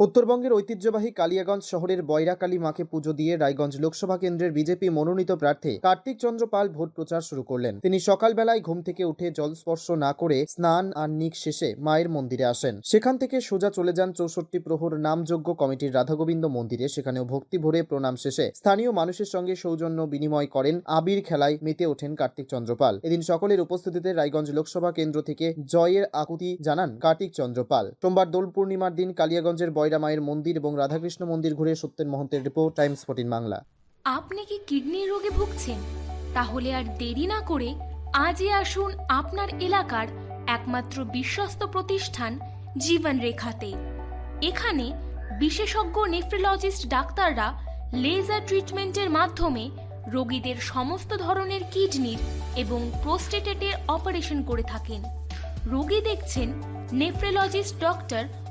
উত্তরবঙ্গের ঐতিহ্যবাহী কালিয়াগঞ্জ শহরের বৈরাকালী মাকে পুজো দিয়ে রায়গঞ্জ লোকসভা কেন্দ্রের বিজেপি মনোনীত প্রার্থী কার্তিক চন্দ্র পাল ভোট প্রচার শুরু করলেন। তিনি সকালবেলায় ঘুম থেকে উঠে জলস্পর্শ না করে স্নান আর নিক শেষে মায়ের মন্দিরে আসেন। সেখান থেকে সোজা চলে যান চৌষট্টি প্রহর নামযোগ্য কমিটির রাধাগোবিন্দ মন্দিরে। সেখানেও ভক্তি ভরে প্রণাম শেষে স্থানীয় মানুষের সঙ্গে সৌজন্য বিনিময় করেন আবির খেলায় মেতে ওঠেন কার্তিক চন্দ্রপাল এদিন সকলের উপস্থিতিতে রায়গঞ্জ লোকসভা কেন্দ্র থেকে জয়ের আকুতি জানান কার্তিক চন্দ্রপাল সোমবার দোল পূর্ণিমার দিন কালিয়াগঞ্জের বয়রা মায়ের মন্দির এবং রাধাকৃষ্ণ মন্দির ঘুরে সত্যেন মহন্তের রিপোর্ট, টাইমস ফোর্টিন বাংলা। আপনি কি কিডনির রোগে ভুগছেন? তাহলে আর দেরি না করে আজই আসুন আপনার এলাকার একমাত্র বিশ্বস্ত প্রতিষ্ঠান জীবন রেখাতে এখানে বিশেষজ্ঞ নেফ্রোলজিস্ট ডাক্তাররা লেজার ট্রিটমেন্টের মাধ্যমে রোগীদের সমস্ত ধরনের কিডনির এবং প্রোস্টেটেটের অপারেশন করে থাকেন। রোগী দেখছেন nephrologist doctor